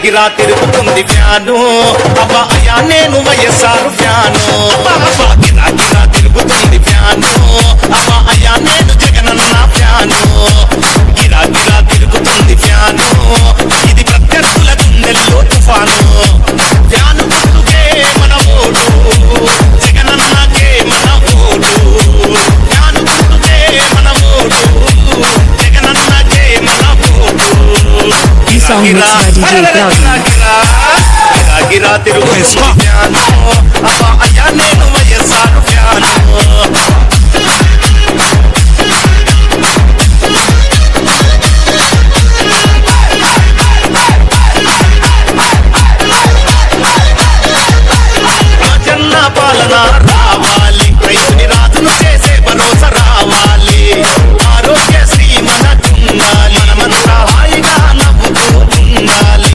గిరగిరా తిరుగుతుంది ఫ్యాను. అబ్బా అయ్యా నేను వయస్సారు fan. song mixed by DJ Cloudy.